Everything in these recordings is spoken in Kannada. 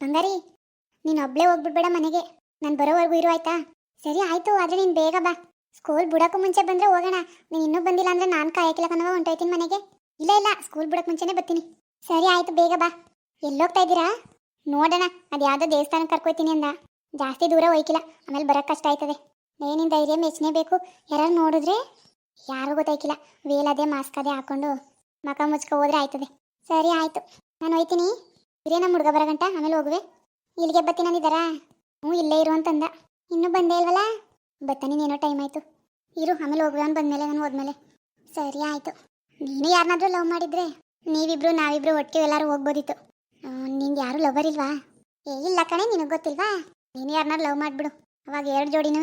ಬಂಗಾರಿ, ನೀನು ಒಬ್ಳೇ ಹೋಗ್ಬಿಡ್ಬೇಡ ಮನೆಗೆ. ನಾನು ಬರೋವರೆಗೂ ಇರು ಆಯ್ತಾ? ಸರಿ ಆಯ್ತು, ಆದ್ರೆ ನೀನು ಬೇಗ ಬಾ. ಸ್ಕೂಲ್ ಬಿಡೋಕ್ಕೂ ಮುಂಚೆ ಬಂದ್ರೆ ಹೋಗೋಣ. ನೀನು ಇನ್ನೂ ಬಂದಿಲ್ಲ ಅಂದ್ರೆ ನಾನು ಕಾಯಕ್ಕಿಲ್ಲ ಕಣವ ಹೊಂಟೋಯ್ತೀನಿ ಮನೆಗೆ. ಇಲ್ಲ ಇಲ್ಲ, ಸ್ಕೂಲ್ ಬಿಡೋಕೆ ಮುಂಚೆನೇ ಬರ್ತೀನಿ. ಸರಿ ಆಯ್ತು, ಬೇಗ ಬಾ. ಎಲ್ಲೋಗ್ತಾ ಇದ್ದೀರಾ? ನೋಡೋಣ, ಅದು ಯಾವುದೋ ದೇವಸ್ಥಾನಕ್ಕೆ ಕರ್ಕೊಯ್ತೀನಿ ಅಂದ. ಜಾಸ್ತಿ ದೂರ ಹೋಯ್ಕಿಲ್ಲ, ಆಮೇಲೆ ಬರೋಕ್ಕೆ ಕಷ್ಟ ಆಯ್ತದೆ. ಏನಿಂದ ಧೈರ್ಯ ಮೆಚ್ಚನೆ ಬೇಕು. ಯಾರು ನೋಡಿದ್ರೆ ಯಾರು ಗೊತ್ತಾಯ್ಕಿಲ್ಲ. ಮಾಸ್ಕ್ ಅದೇ ಹಾಕೊಂಡು ಮಕ ಮುಚ್ಕೊ ಹೋದ್ರೆ ಆಯ್ತದೆ. ಸರಿ ಆಯಿತು, ನಾನು ಹೋಯ್ತೀನಿ. ಇರೇ ನಮ್ಮ ಹುಡುಗ ಬರಗಂಟ, ಆಮೇಲೆ ಹೋಗುವೆ. ಇಲ್ಲಿಗೆ ಬತ್ತಿ ಅಂದಿದ್ದಾರಾ ಹ್ಞೂ, ಇಲ್ಲೇ ಇರು ಅಂತಂದ. ಇನ್ನೂ ಬಂದೇ ಇಲ್ವಲ್ಲ? ಬತ್ತಾನೆ ಏನೋ ಟೈಮ್ ಆಯಿತು. ಇರು, ಆಮೇಲೆ ಹೋಗುವೆ. ಅವ್ನು ಬಂದಮೇಲೆ, ನಾನು ಹೋದ್ಮೇಲೆ. ಸರಿ, ಆಯಿತು. ನೀನು ಯಾರನ್ನಾದ್ರೂ ಲವ್ ಮಾಡಿದ್ರೆ, ನೀವಿಬ್ರು, ನಾವಿಬ್ರು ಒಟ್ಟಿಗೆ ಎಲ್ಲರೂ ಹೋಗ್ಬೋದಿತ್ತು. ನಿಂಗೆ ಯಾರು ಲವರ್ ಇಲ್ವಾ? ಏ, ಇಲ್ಲ ಕಣೆ, ನಿನಗೆ ಗೊತ್ತಿಲ್ವಾ? ನೀನು ಯಾರನ್ನಾರು ಲವ್ ಮಾಡಿಬಿಡು. ಅವಾಗ ಎರಡು ಜೋಡಿನೂ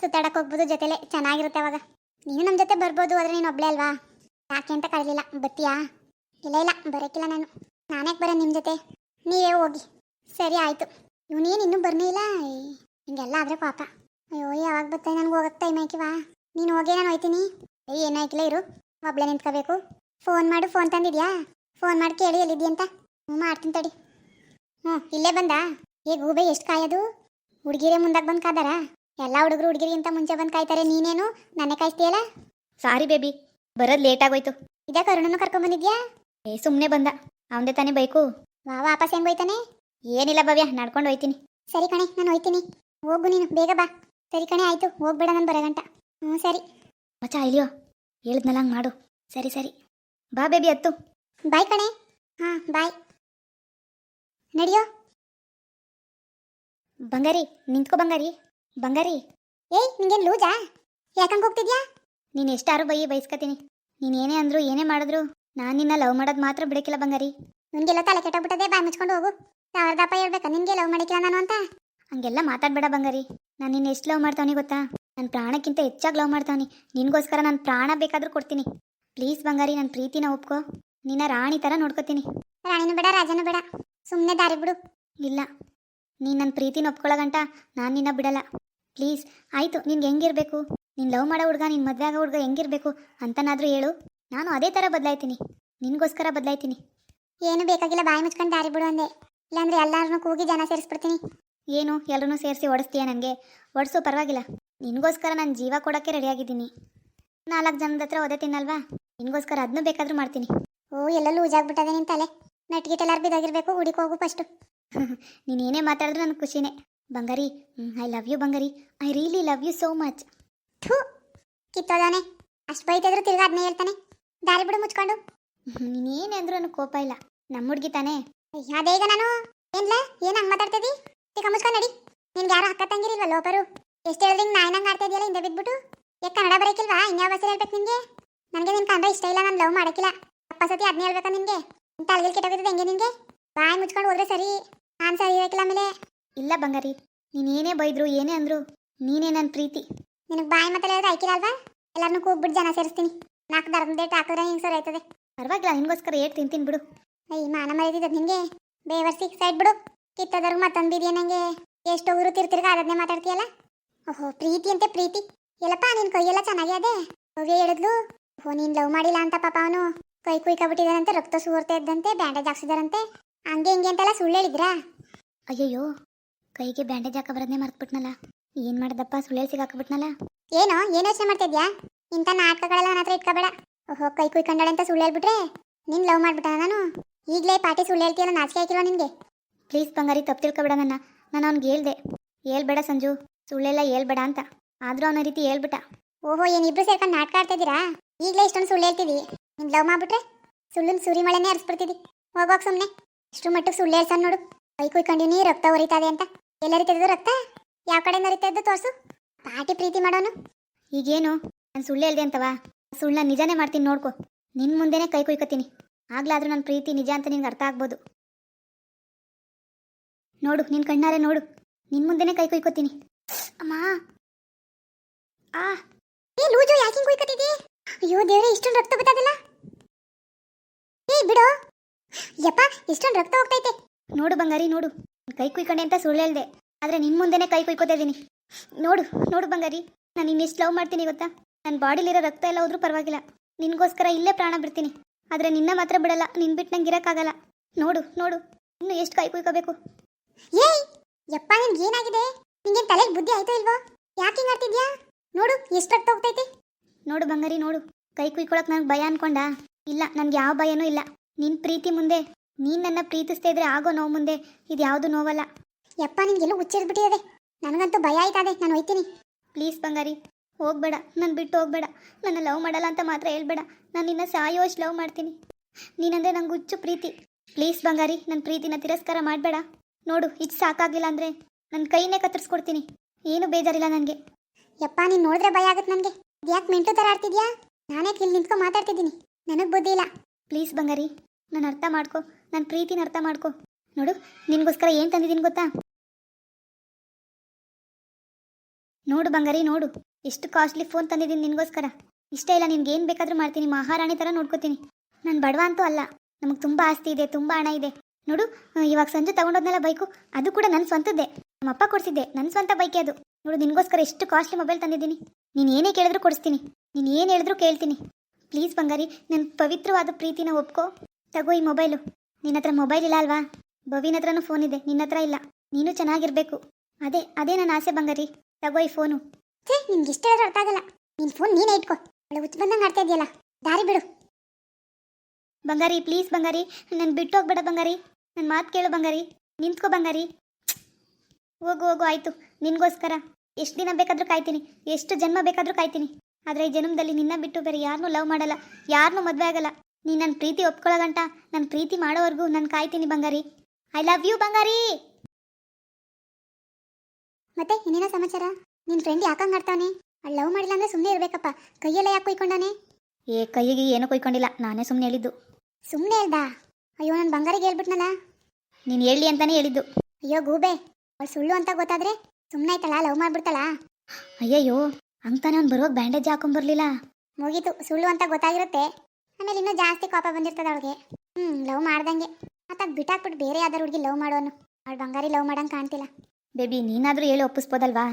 ಸುತ್ತಾಡಕ್ಕೆ ಹೋಗ್ಬೋದು ಜೊತೆಲೆ. ಚೆನ್ನಾಗಿರುತ್ತೆ ಅವಾಗ. ನೀನು ನಮ್ಮ ಜೊತೆ ಬರ್ಬೋದು, ಆದರೆ ನೀನು ಒಬ್ಳೆ ಅಲ್ವಾ? ಯಾಕೆ ಅಂತ ಕಳಲಿಲ್ಲ ಬತ್ತೀಯಾ? ಇಲ್ಲ ಇಲ್ಲ ಬರೋಕ್ಕಿಲ್ಲ ನಾನು. ನಾನ್ಯಾಕೆ ಬರೋ ನಿಮ್ಮ ಜೊತೆ? ನೀವೇ ಹೋಗಿ. ಸರಿ ಆಯಿತು. ಇವನೇನು ಇನ್ನೂ ಬರ್ನೇ ಇಲ್ಲ? ಹಿಂಗೆಲ್ಲ ಆದರೆ ಪಾಪ. ಅಯ್ಯೋ ಯಾವಾಗ ಬರ್ತಾನೆ ನನಗೆ ಹೋಗಕ್ಕೆ ಟೈಮ್ ಆಯ್ಕಿವಾ ನೀನು ಹೋಗಿ ನಾನು ಹೋಯ್ತೀನಿ. ಏ ಏನಾಯ್ಕಿಲ್ಲ ಇರು. ಒಬ್ಳೆ ನಿಂತ್ಕೋಬೇಕು. ಫೋನ್ ಮಾಡು ಫೋನ್ ತಂದಿದ್ಯಾ? ಫೋನ್ ಮಾಡಿ ಕೇಳಿ ಎಲ್ಲಿದ್ಯಾ ಅಂತ. ಹ್ಞೂ ಮಾಡ್ತೀನಿ ತಡಿ. ಹ್ಞೂ ಇಲ್ಲೇ ಬಂದ? ಏ ಗೂಬೆ ಎಷ್ಟು ಕಾಯೋದು? ಹುಡುಗಿರೇ ಮುಂದಾಗಿ ಬಂದು ಕಾದಾರ? ಎಲ್ಲ ಹುಡುಗರು ಹುಡುಗಿರಿಗಿಂತ ಮುಂಚೆ ಬಂದು ಕಾಯ್ತಾರೆ ನೀನೇನು? ನನ್ನೇ ಕಾಯ್ತೀಯಲ್ಲ ಸಾರಿ ಬೇಬಿ ಬರೋದು ಲೇಟ್ ಆಗೋಯ್ತು. ಇದೇ ಕರುಣನು ಕರ್ಕೊಂಬಂದಿದ್ಯಾ ಏ ಸುಮ್ಮನೆ ಬಂದ. ಅವಂದೇ ತಾನೇ ಬೈಕು? ವಾ ವಾಪಸ್ ಹೆಂಗ್ ಹೋಯ್ತಾನೆ? ಏನಿಲ್ಲ ಭವ್ಯ ನಡ್ಕೊಂಡು ಹೋಯ್ತೀನಿ. ಸರಿ ಕಣೆ ನಾನು ಹೋಯ್ತೀನಿ. ಹೋಗು ನೀನು ಬೇಗ ಬಾ. ಸರಿ ಕಣೆ ಆಯ್ತು. ಹೋಗ್ಬೇಡ ನಾನು ಬರಗಂಟ ಹ್ಞೂ ಸರಿ. ಮಚ್ಚ ಇಲ್ಲಿಯೋ. ಹೇಳಿದ್ನಲ್ಲ ಹಂಗೆ ಮಾಡು. ಸರಿ ಸರಿ. ಬಾ ಬೇಬಿ ಹತ್ತು. ಬಾಯ್ ಕಣೆ. ಹಾಂ ಬಾಯ್. ನಡಿಯೋ. ಬಂಗಾರಿ ನಿಂತ್ಕೋ ಬಂಗಾರಿ. ಬಂಗಾರಿ. ಏಯ್ ನಿಂಗೇನು ಲೂಜಾ? ಯಾಕಂಗೆ ಹೋಗ್ತಿದ್ಯಾ? ನೀನು ಎಷ್ಟಾರು ಬೈ ಬೈಸ್ಕತೀನಿ. ನೀನು ಏನೇ ಅಂದ್ರು ಏನೇ ಮಾಡಿದ್ರು ನಾನು ನಿನ್ನ ಲವ್ ಮಾಡೋದು ಮಾತ್ರ ಬಿಡಕಿಲ್ಲ ಬಂಗಾರಿ. ನನಗೆಲ್ಲ ತಲೆ ಕೆಟ್ಟೋಗ್ಬಿಟ್ಟದೆ ಬಾಯಿ ಮುಚ್ಕೊಂಡು ಹೋಗು. ಸಾವಿರದಪ್ಪ ಹೇಳ್ಬೇಕಾ ನಿನಗೆ ಲವ್ ಮಾಡಿಕ್ಕಿಲ್ಲ ನಾನು ಅಂತ. ಹಂಗೆಲ್ಲ ಮಾತಾಡ್ಬೇಡ ಬಂಗಾರಿ. ನಾನು ನಿನ್ನ ಎಷ್ಟು ಲವ್ ಮಾಡ್ತಾವನಿ ಗೊತ್ತಾ? ನನ್ನ ಪ್ರಾಣಕ್ಕಿಂತ ಹೆಚ್ಚಾಗಿ ಲವ್ ಮಾಡ್ತಾವನಿ. ನಿನಗೋಸ್ಕರ ನಾನು ಪ್ರಾಣ ಬೇಕಾದರೂ ಕೊಡ್ತೀನಿ. ಪ್ಲೀಸ್ ಬಂಗಾರಿ ನನ್ನ ಪ್ರೀತಿನ ಒಪ್ಕೋ. ನಿನ್ನ ರಾಣಿ ಥರ ನೋಡ್ಕೋತೀನಿ. ರಾಣಿನೂ ಬೇಡ ರಾಜನೂ ಬೇಡ. ಸುಮ್ಮನೆ ದಾರಿ ಬಿಡು. ಇಲ್ಲ. ನೀನು ನನ್ನ ಪ್ರೀತಿನ ಒಪ್ಕೊಳ್ಳೋಗಂಟ ನಾನು ನಿನ್ನ ಬಿಡಲ್ಲ. ಪ್ಲೀಸ್ ಆಯಿತು ನಿನ್ಗೆ ಹೆಂಗಿರಬೇಕು? ನೀನು ಲವ್ ಮಾಡೋ ಹುಡುಗ ನಿನ್ನ ಮದುವೆ ಆಗೋ ಹುಡುಗ ಹೆಂಗಿರಬೇಕು? ಅಂತನಾದರೂ ಹೇಳು. ನಾನು ಅದೇ ಥರ ಬದಲಾಯ್ತೀನಿ. ನಿನಗೋಸ್ಕರ ಬದಲಾಯ್ತೀನಿ. ಏನು ಬೇಕಾಗಿಲ್ಲ, ಬಾಯಿ ಮುಚ್ಕೊಂಡು ದಾರಿ ಬಿಡು ಅಂದೆ. ಇಲ್ಲಾಂದ್ರೆ ಎಲ್ಲರನ್ನೂ ಕೂಗಿ ಜನ ಸೇರಿಸ್ಬಿಡ್ತೀನಿ. ಏನು ಎಲ್ಲರೂ ಸೇರಿಸಿ ಓಡಿಸ್ತೀಯ ನನಗೆ ಓಡಿಸೋ, ಪರವಾಗಿಲ್ಲ. ನಿನಗೋಸ್ಕರ ನಾನು ಜೀವ ಕೊಡೋಕ್ಕೆ ರೆಡಿಯಾಗಿದ್ದೀನಿ ನಾಲ್ಕು ಜನದ ಹತ್ರ ಒದೆ ತಿನ್ನಲ್ವಾ? ನಿನಗೋಸ್ಕರ ಅದನ್ನೂ ಬೇಕಾದರೂ ಮಾಡ್ತೀನಿ. ಓ, ಎಲ್ಲೆಲ್ಲೂ ಊಜಾಗ್ಬಿಟ್ಟದೆ ನಿನ್ ತಲೆ. ನಟ್ಗಿಟ್ ಎಲ್ಲಾರು ಬಿದ್ದಾಗಿರ್ಬೇಕು ಹುಡುಕಿ ಹೋಗು ಫಸ್ಟು ನೀನು ಏನೇ ಮಾತಾಡಿದ್ರು ನನಗೆ ಖುಷಿನೇ. ಬಂಗಾರಿ I love you Bangari. I really love you so much ಥೂ, ಕಿತ್ತೋದಾನೆ. ಅಷ್ಟು ಬೈತಿದ್ರು ತಿರ್ಗಾದ್ನೇ ಹೇಳ್ತಾನೆ. ದಾರಿ ಬಿಡು ಮುಚ್ಕೊಂಡು. ನನಗೆ ಕೋಪ ಇಲ್ಲ. ನಮ್ಮ ಹುಡುಗಿ ತಾನೇ. ಅದೇ ಈಗ ನಾನು. ಏನ್ಲ? ಏನ್ ಹಂಗ್ ಮಾತಾಡ್ತಿದ್ದಿ? ಈಗ ಮುಚ್ಕೊಂಡು ನಡಿ. ನಿನ್ಗೆ ಯಾರು ಅಕ್ಕ ತಂಗಿರಿಲ್ವ ಲೋಪರು? ಎಷ್ಟು ಹೇಳಿದ್ರೆ ನಾಯಿನಂಗೆ ಆಡ್ತಾ ಇದೆಯಲ್ಲ ಹಿಂದೆ ಬಿದ್ಬಿಟ್ಟು? ಯಾಕೆ ಕನ್ನಡ ಬರೋಕಿಲ್ವಾ? ಇನ್ಯಾವ ಬಸ್ ಹೇಳ್ಬೇಕು ನಿನ್ಗೆ? ನನಗೆ ನಿನ್ ಕನ್ನಡ ಇಷ್ಟ ಇಲ್ಲ ನಾನು ಲವ್ ಮಾಡಕ್ಕಿಲ್ಲ ಅಪ್ಪ ಸತಿ ಅದನ್ನೇ ಹೇಳ್ಬೇಕಾ ನಿನ್ಗೆ? ಇಂತ ಅಲ್ಗಿಲ್ ಕೆಟ್ಟೋಗಿದ್ದು ಹೆಂಗೆ ನಿನ್ಗೆ? ಬಾಯಿ ಮುಚ್ಕೊಂಡು ಹೋದ್ರೆ ಸರಿ ನಾನು ಸರಿ ಇರಕ್ಕಿಲ್ಲ ಆಮೇಲೆ. ಇಲ್ಲ ಬಂಗಾರಿ ನೀನೇನೇ ಬೈದ್ರು ಏನೇ ಅಂದ್ರು ನೀನೇ ನನ್ನ ಪ್ರೀತಿ. ನಿನಗೆ ಬಾಯಿ ಮಾತಾಡಿದ್ರೆ ಆಯ್ಕಿಲ್ಲ ಅಲ್ವಾ? ಎಲ್ಲರನ್ನೂ ಕೂಗ್ಬಿಟ್ಟು ಜನ ಸೇರಿಸ್ತೀನಿ. ನಾಲ್ಕು ದರದ ಡೇಟ್ ಹಾಕಿದ್ರೆ ಹಿಂಗೆ ಸರಿ ಆಯ್ತದೆ. ಪರವಾಗಿಲ್ಲ ನಿಮಗೋಸ್ಕರ ಏಟ್ ತಿಂತೀನಿ ಬಿಡು. ಅಯ್ಯ ಮಾನ ಮರೆದಿದ್ದ ನಿನಗೆ ಬೇವರ್ಸಿ ಸೈಡ್ ಬಿಡು. ಕಿತ್ತದ್ರಿಗೆ ಮತ್ತೊಂದು ಬಿರಿಯ ನಂಗೆ? ಎಷ್ಟು ಊರು ತಿರ್ತಿರ್ಗ ಅದನ್ನೇ ಮಾತಾಡ್ತೀಯಲ್ಲ? ಓಹೋ ಪ್ರೀತಿ ಅಂತೆ ಪ್ರೀತಿ. ಎಲ್ಲಪ್ಪ ನಿನ್ ಕೈಯೆಲ್ಲ ಚೆನ್ನಾಗಿ ಅದೇ? ಹೋಗಿ ಹೇಳಿದ್ಲು. ಓಹೋ ನೀನು ಲವ್ ಮಾಡಿಲ್ಲ ಅಂತ ಪಾಪ ಅವನು. ಕೈ ಕುಯ್ಕೊಬಿಟ್ಟಿದಾರಂತೆ ರಕ್ತ ಸೂರ್ತ ಇದ್ದಂತೆ ಬ್ಯಾಂಡೇಜ್ ಹಾಕ್ಸಿದಾರಂತೆ. ಹಂಗೆ ಹಿಂಗೆ ಅಂತೆಲ್ಲ ಸುಳ್ಳು ಹೇಳಿದ್ರಾ? ಅಯ್ಯಯ್ಯೋ ಕೈಗೆ ಬ್ಯಾಂಡೇಜ್ ಹಾಕೋ ಬರೋದನ್ನೇ ಮರ್ತ್ಬಿಟ್ನಲ್ಲ. ಏನು ಮಾಡ್ದಪ್ಪ ಸುಳ್ಳೇಳಿ ಸಿಗಾಕ್ಬಿಟ್ನಲ್ಲ ಏನೋ ಏನು ಯೋಚನೆ ಮಾಡ್ತಿದ್ಯಾ? ಇಂಥ ನಾಟಕಗಳೆಲ್ಲ ನನ್ನ ಹತ್ರ ಇಟ್ಕೋಬೇಡ. ಓಹೋ ಕೈ ಕುಯ್ಕೊಂಡಾಳೆ ಅಂತ ಸುಳ್ಳು ಹೇಳ್ಬಿಟ್ರೆ ನಿನ್ ಲವ್ ಮಾಡ್ಬಿಟ್ಟ ನಾನು? ಈಗಲೇ ಪಾಟಿ ಸುಳ್ಳು ಹೇಳ್ತೀಯಲ್ಲ ನಾಚಿಕೆ ಹಾಕಿಲ್ವಾ ನಿನಗೆ? ಪ್ಲೀಸ್ ಬಂಗಾರಿ ತಪ್ಪು ತಿಳ್ಕೊಬೇಡ ನನ್ನ. ನಾನು ಅವ್ನಿಗೆ ಹೇಳ್ದೆ. ಹೇಳ್ಬೇಡ ಸಂಜು ಸುಳ್ಳೆಲ್ಲ ಹೇಳ್ಬೇಡ ಅಂತ. ಆದರೂ ಅವನ ರೀತಿ ಹೇಳ್ಬಿಟ್ಟ. ಓಹೋ ಏನಿಬ್ರು ಸೇರ್ಕೊಂಡು ನಾಟಕ ಆಡ್ತಾ ಇದ್ದೀರಾ ಈಗಲೇ ಇಷ್ಟೊಂದು ಸುಳ್ಳು ಹೇಳ್ತೀವಿ ನಿನ್ ಲವ್ ಮಾಡ್ಬಿಟ್ರೆ ಸುಳ್ಳಿನ ಸುರಿ ಮಳೆನೇ ಹರಿಸ್ಬಿಡ್ತೀವಿ ಹೋಗೋಕ್ ಸುಮ್ಮನೆ ಇಷ್ಟು ಮಟ್ಟಿಗೆ ಸುಳ್ಳು ಹೇಳ್ಸನ್ ನೋಡು. ಕೈ ಕುಯ್ಕೊಂಡಿನಿ ರಕ್ತ ಉರಿತದೆ ಅಂತ. ಎಲ್ಲ ರೀತಿಯದ್ದು ರಕ್ತ? ಯಾವ ಕಡೆಯಿಂದ ಹರಿತಾ ಇದ್ದು ತೋರ್ಸು. ಪಾಟಿ ಪ್ರೀತಿ ಮಾಡೋನು? ಈಗೇನು? ನಾನು ಸುಳ್ಳು ಹೇಳ್ದೆ ಅಂತವಾ? ಸುಳ್ಳ ನಿಜಾನೇ ಮಾಡ್ತೀನಿ ನೋಡ್ಕೊ. ನಿನ್ನ ಮುಂದೆನೇ ಕೈ ಕುಯ್ಕೋತೀನಿ ಆಗ್ಲಾದ್ರೂ ನನ್ನ ಪ್ರೀತಿ ನಿಜ ಅಂತ ನಿನ್ಗೆ ಅರ್ಥ ಆಗ್ಬೋದು. ನೋಡು ನಿನ್ನ ಕಣ್ಣಾರೆ ನೋಡು. ನಿನ್ನ ಮುಂದೆನೇ ಕೈ ಕುಯ್ಕೋತೀನಿ ಅಮ್ಮ! ಆ! ಏ, ಲೂಜು, ಯಾಕೆ ಹಿಂಗ್ ಕುಯ್ಕತ್ತಿದ್ದಿ? ಅಯ್ಯೋ ದೇವ್ರೆ, ಇಷ್ಟೊಂದು ರಕ್ತ ಬರ್ತದಲ್ಲ ಏ, ಬಿಡು. ಯಪ್ಪ, ಇಷ್ಟೊಂದು ರಕ್ತ ಹೋಗ್ತೈತೆ. ನೋಡು ಬಂಗಾರಿ, ನೋಡು. ಕೈ ಕುಯ್ಕೊಂಡೆ ಅಂತ ಸುಳ್ಳು ಹೇಳ್ದೆ. ಆದರೆ ನಿನ್ನ ಮುಂದೆನೇ ಕೈ ಕುಯ್ಕೋತಾ ಇದ್ದೀನಿ. ನೋಡು ನೋಡು ಬಂಗಾರಿ. ನಾನು ಇನ್ನೆಷ್ಟು ಲವ್ ಮಾಡ್ತೀನಿ, ಗೊತ್ತಾ? ನನ್ನ ಬಾಡಿಲಿರೋ ರಕ್ತ ಎಲ್ಲ ಹೋದ್ರೂ ಪರವಾಗಿಲ್ಲ. ನಿನಗೋಸ್ಕರ ಇಲ್ಲೇ ಪ್ರಾಣ ಬಿಡ್ತೀನಿ. ಆದರೆ ನಿನ್ನ ಮಾತ್ರ ಬಿಡಲ್ಲ, ನಿನ್ ಬಿಟ್ಟು ನಂಗೆ ಇರೋಕ್ಕಾಗಲ್ಲ. ನೋಡು ನೋಡು. ಇನ್ನು ಎಷ್ಟು ಕೈ ಕುಯ್ಕೋಬೇಕು? ಏಯ್! ಯಪ್ಪ, ನಿನ್ಗೆ ಏನಾಗಿದೆ? ನಿಂಗೇನ್ ತಲೆಗೆ ಬುದ್ಧಿ ಆಯ್ತೋ ಇಲ್ವೋ? ಯಾಕೆ ಹಿಂಗೆ ನೋಡು, ಎಷ್ಟು ರಕ್ತ ಹೋಗ್ತೈತಿ? ನೋಡು ಬಂಗಾರಿ, ನೋಡು. ಕೈ ಕುಯ್ಕೊಳಕ್ ನನಗೆ ಭಯ ಅನ್ಕೊಂಡ? ಇಲ್ಲ, ನನ್ಗೆ ಯಾವ ಭಯನೂ ಇಲ್ಲ. ನಿನ್ ಪ್ರೀತಿ ಮುಂದೆ, ನೀನು ನನ್ನ ಪ್ರೀತಿಸ್ತಾ ಇದ್ರೆ ಆಗೋ ನೋವು ಮುಂದೆ, ಇದು ಯಾವುದು ನೋವಲ್ಲ. ಯಪ್ಪ ನಿನಗೆಲ್ಲೂ ಹುಚ್ಚಿರ್ಬಿಟ್ಟಿದೆ. ನನಗಂತೂ ಭಯ ಆಯ್ತದೆ, ನಾನು ಹೋಯ್ತೀನಿ. ಪ್ಲೀಸ್ ಬಂಗಾರಿ. ಹೋಗ್ಬೇಡ ನಾನು ಬಿಟ್ಟು ಹೋಗ್ಬೇಡ. ನನ್ನ ಲವ್ ಮಾಡಲ್ಲ ಅಂತ ಮಾತ್ರ ಹೇಳ್ಬೇಡ. ನಾನು ನಿನ್ನ ಸಾಯೋಷ್ಟು ಲವ್ ಮಾಡ್ತೀನಿ. ನೀನಂದ್ರೆ ನಂಗೆ ಹುಚ್ಚು ಪ್ರೀತಿ. ಪ್ಲೀಸ್ ಬಂಗಾರಿ ನನ್ನ ಪ್ರೀತಿನ ತಿರಸ್ಕಾರ ಮಾಡಬೇಡ. ನೋಡು ಇದು ಸಾಕಾಗಿಲ್ಲ ಅಂದರೆ ನನ್ನ ಕೈನೇ ಕತ್ತರಿಸ್ಕೊಡ್ತೀನಿ. ಏನು ಬೇಜಾರಿಲ್ಲ ನನಗೆ. ಯಪ್ಪ ನೀನು ನೋಡಿದ್ರೆ ಭಯ ಆಗುತ್ತೆ ನನಗೆ. ಯಾಕೆ ಮೆಂಟು ಥರ ಆಡ್ತಿದ್ಯಾ? ನಾನೇ ಇಲ್ಲಿ ನಿಂತ್ಕೊಂಡು ಮಾತಾಡ್ತಿದ್ದೀನಿ. ನನಗೆ ಬುದ್ಧಿ ಇಲ್ಲ. ಪ್ಲೀಸ್ ಬಂಗಾರಿ ನಾನು ಅರ್ಥ ಮಾಡ್ಕೊ. ನನ್ನ ಪ್ರೀತಿನ ಅರ್ಥ ಮಾಡ್ಕೊ. ನೋಡು ನಿನಗೋಸ್ಕರ ಏನು ತಂದಿದ್ದೀನಿ ಗೊತ್ತಾ? ನೋಡು ಬಂಗಾರಿ ನೋಡು. ಎಷ್ಟು ಕಾಸ್ಟ್ಲಿ ಫೋನ್ ತಂದಿದ್ದೀನಿ ನಿನಗೋಸ್ಕರ. ಇಷ್ಟ ಇಲ್ಲ, ನಿನ್ಗೆ ಏನು ಬೇಕಾದರೂ ಮಾಡ್ತೀನಿ, ಮಹಾರಾಣಿ ಥರ ನೋಡ್ಕೋತೀನಿ. ನಾನು ಬಡವ ಅಂತೂ ಅಲ್ಲ, ನಮಗೆ ತುಂಬ ಆಸ್ತಿ ಇದೆ, ತುಂಬ ಹಣ ಇದೆ. ನೋಡು ಇವಾಗ ಸಂಜೆ ತಗೊಂಡೋದ್ನೆಲ್ಲ ಬೈಕು ಅದು ಕೂಡ ನನ್ನ ಸ್ವಂತದ್ದೇ. ನಮ್ಮ ಅಪ್ಪ ಕೊಡಿಸಿದ್ದೆ ನನ್ನ ಸ್ವಂತ ಬೈಕೆ ಅದು. ನೋಡು, ನಿನಗೋಸ್ಕರ ಎಷ್ಟು ಕಾಸ್ಟ್ಲಿ ಮೊಬೈಲ್ ತಂದಿದ್ದೀನಿ. ನೀನು ಏನೇ ಕೇಳಿದ್ರು ಕೊಡಿಸ್ತೀನಿ. ನೀನು ಏನು ಹೇಳಿದ್ರು ಕೇಳ್ತೀನಿ. ಪ್ಲೀಸ್ ಬಂಗಾರಿ ನನ್ನ ಪವಿತ್ರವಾದ ಪ್ರೀತಿನ ಒಪ್ಕೋ. ತಗೋ ಈ ಮೊಬೈಲು ನಿನ್ನ ಹತ್ರ ಮೊಬೈಲ್ ಇಲ್ಲ ಅಲ್ವಾ? ಭವಿನ ಹತ್ರನೂ ಫೋನ್ ಇದೆ ನಿನ್ನ ಹತ್ರ ಇಲ್ಲ. ನೀನು ಚೆನ್ನಾಗಿರಬೇಕು. ಅದೇ ಅದೇ ನನ್ನ ಆಸೆ ಬಂಗಾರಿ. ತಗೋ ಈ ಫೋನು ಛೇ ನಿಮ್ಗೆ ಇಷ್ಟ ಹೇಳಿದ್ರೆ ಅರ್ಥ ಆಗಲ್ಲ. ನಿನ್ ಫೋನ್ ನೀನೇ ಇಟ್ಕೋ. ಒಳ್ಳೆ ಹುಚ್ಚು ಬಂದಂಗೆ ಆಡ್ತಾ ಇದೆಯಲ್ಲ ದಾರಿ ಬಿಡು. ಬಂಗಾರಿ ಪ್ಲೀಸ್ ಬಂಗಾರಿ. ನನ್ನ ಬಿಟ್ಟು ಹೋಗ್ಬೇಡ ಬಂಗಾರಿ. ನನ್ನ ಮಾತು ಕೇಳು ಬಂಗಾರಿ. ನಿಂತ್ಕೋ ಬಂಗಾರಿ. ಹೋಗು ಹೋಗು ಆಯಿತು. ನಿನಗೋಸ್ಕರ ಎಷ್ಟು ದಿನ ಬೇಕಾದರೂ ಕಾಯ್ತೀನಿ. ಎಷ್ಟು ಜನ್ಮ ಬೇಕಾದರೂ ಕಾಯ್ತೀನಿ. ಆದರೆ ಈ ಜನ್ಮದಲ್ಲಿ ನಿನ್ನ ಬಿಟ್ಟು ಬೇರೆ ಯಾರನ್ನೂ ಲವ್ ಮಾಡಲ್ಲ. ಯಾರನ್ನೂ ಮದುವೆ ಆಗಲ್ಲ. ನೀನು ನನ್ನ ಪ್ರೀತಿ ಒಪ್ಕೊಳ್ಳೋ ಗಂಟ ನನ್ನ ಪ್ರೀತಿ ಮಾಡೋವರೆಗೂ ನಾನು ಕಾಯ್ತೀನಿ ಬಂಗಾರಿ. ಐ ಲವ್ ಯು ಬಂಗಾರಿ. ಮತ್ತೆ ಇನ್ನೇನೋ ಸಮಾಚಾರ? ನಿನ್ ಫ್ರೆಂಡ್ ಯಾಕಂಗ್ ಆಡ್ತಾವನೆ? ಅಲ್ಲಿ ಲವ್ ಮಾಡಿಲ್ಲ ಅಂದ್ರೆ ಸುಮ್ಮನೆ ಇರ್ಬೇಕಪ್ಪ. ಕೈಯೆಲ್ಲ ಯಾಕೆ ಕೊಯ್ಕೊಂಡಾನೆ? ಏ ಕೈಗೆ ಏನೂ ಕೊಯ್ಕೊಂಡಿಲ್ಲ. ನಾನೇ ಸುಮ್ಮನೆ ಹೇಳಿದ್ದು. ಸುಮ್ಮನೆ ಹೇಳ್ದ? ಅಯ್ಯೋ ನನ್ನ ಬಂಗಾರಿಗೆ ಹೇಳ್ಬಿಟ್ನಲ್ಲ? ನೀನು ಹೇಳಿ ಅಂತಾನೆ ಹೇಳಿದ್ದು. ಅಯ್ಯೋ ಗೂಬೆ. ಅವಳು ಸುಳ್ಳು ಅಂತ ಗೊತ್ತಾದ್ರೆ ಸುಮ್ಮನೆ ಆಯ್ತಲ್ಲ? ಲವ್ ಮಾಡ್ಬಿಡ್ತಾಳ? ಅಯ್ಯಯ್ಯೋ ಅಂತಾನೆ ಅವ್ನು ಬರುವಾಗ ಬ್ಯಾಂಡೇಜ್ ಹಾಕೊಂಬರ್ಲಿಲ್ಲ ಮುಗೀತು. ಸುಳ್ಳು ಅಂತ ಗೊತ್ತಾಗಿರುತ್ತೆ. ಆಮೇಲೆ ಇನ್ನೂ ಜಾಸ್ತಿ ಕೋಪ ಬಂದಿರ್ತದೆ ಅವಳಿಗೆ. ಹ್ಞೂ ಲವ್ ಮಾಡ್ದಂಗೆ. ಮತ್ತು ಅದು ಬಿಟ್ಟಾಕ್ಬಿಟ್ಟು ಬೇರೆ ಯಾವ್ದಾರು ಹುಡುಗಿ ಲವ್ ಮಾಡೋನು. ಅವ್ಳು ಬಂಗಾರಿ ಲವ್ ಮಾಡಂಗೆ ಕಾಣ್ತಿಲ್ಲ. ಬೇಬಿ ನೀನಾದರೂ ಹೇಳಿ ಒಪ್ಪಿಸ್ಬೋದಲ್ವಾ?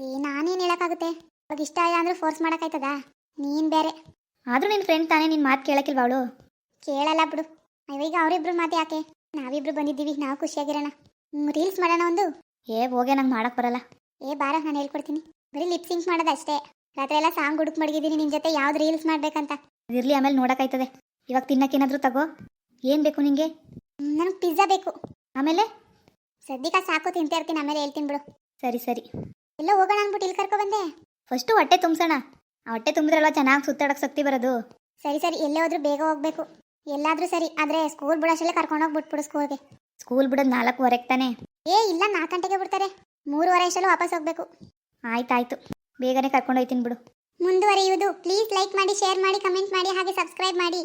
ಏ ನಾನೇನು ಹೇಳೋಕ್ಕಾಗುತ್ತೆ? ಅವಾಗ ಇಷ್ಟ ಅಂದ್ರೆ ಫೋರ್ಸ್ ಮಾಡೋಕ್ಕಾಯ್ತದ? ನೀನು ಬೇರೆ. ಆದರೂ ನಿನ್ನ ಫ್ರೆಂಡ್ ತಾನೇ ನಿನ್ನ ಮಾತು ಕೇಳಕ್ಕಿಲ್ವಾ ಅವಳು? ಕೇಳಲ್ಲ ಬಿಡು. ಈಗ ಅವರಿಬ್ರು ಮಾತು ಯಾಕೆ? ನಾವಿಬ್ರು ಬಂದಿದ್ದೀವಿ ನಾವು ಖುಷಿಯಾಗಿರೋಣ. ರೀಲ್ಸ್ ಮಾಡೋಣ ಒಂದು? ಏ ಹೋಗೆ ನಂಗೆ ಮಾಡಕ್ ಬರಲ್ಲ. ಏ ಬಾರ ನಾನು ಹೇಳ್ಕೊಡ್ತೀನಿ. ಬರೀ ಲಿಪ್ ಸಿಂಕ್ ಮಾಡೋದು ಅಷ್ಟೇ. ರಾತ್ರಿ ಎಲ್ಲ ಸಾಂಗ್ ಹುಡುಕ್ ಮಡಗಿದ್ದೀನಿ ನಿನ್ನ ಜೊತೆ ಯಾವ್ದು ರೀಲ್ಸ್ ಮಾಡ್ಬೇಕಂತ. ಇರ್ಲಿ ಆಮೇಲೆ ನೋಡಕ್ಕಾಯ್ತದೆ. ಇವಾಗ ತಿನ್ನಕ್ಕೇನಾದ್ರೂ ತಗೋ. ಏನು ಬೇಕು ನಿಂಗೆ? ನನಗೆ ಪಿಜ್ಜಾ ಬೇಕು. ಆಮೇಲೆ? ಸದ್ಯಕ್ಕೆ ಸಾಕು ತಿಂತಾ ಇರ್ತೀನಿ ಆಮೇಲೆ ಹೇಳ್ತೀನಿ ಬಿಡು. ಸರಿ ಸರಿ. ಎಲ್ಲ ಹೋಗೋಣ ಅಂದ್ಬಿಟ್ಟು ಇಲ್ಲಿ ಕರ್ಕೊ ಬಂದೆ. ಫಸ್ಟು ಹೊಟ್ಟೆ ತುಂಬಿಸೋಣ. ಆ ಹೊಟ್ಟೆ ತುಂಬಿದ್ರಲ್ಲ ಚೆನ್ನಾಗಿ ಸುತ್ತಾಡಕ್ಕೆ ಶಕ್ತಿ ಬರೋದು. ಸರಿ ಸರಿ ಎಲ್ಲೇ ಹೋದ್ರೂ ಬೇಗ ಹೋಗ್ಬೇಕು. ಎಲ್ಲಾದ್ರೂ ಸರಿ ಆದ್ರೆ ಸ್ಕೂಲ್ ಬಿಡೋಷ್ಟಲ್ಲೇ ಕರ್ಕೊಂಡೋಗಿ ಬಿಟ್ಬಿಡು ಸ್ಕೂಲ್ಗೆ ಸ್ಕೂಲ್ ಬಿಡೋದು ನಾಲ್ಕೂವರೆಗೆ ತಾನೆ? ಏ ಇಲ್ಲ ನಾಲ್ಕು ಗಂಟೆಗೆ ಬಿಡ್ತಾರೆ. ಮೂರುವರೆ ಅಷ್ಟಲ್ಲೂ ವಾಪಸ್ ಹೋಗ್ಬೇಕು. ಆಯ್ತಾಯ್ತು. ಬೇಗನೆ ಕರ್ಕೊಂಡು ಹೋಯ್ತೀನಿ ಬಿಡು. ಮುಂದುವರಿಯುವುದು. ಪ್ಲೀಸ್ ಲೈಕ್ ಮಾಡಿ ಶೇರ್ ಮಾಡಿ ಕಮೆಂಟ್ ಮಾಡಿ ಹಾಗೆ ಸಬ್ಸ್ಕ್ರೈಬ್ ಮಾಡಿ.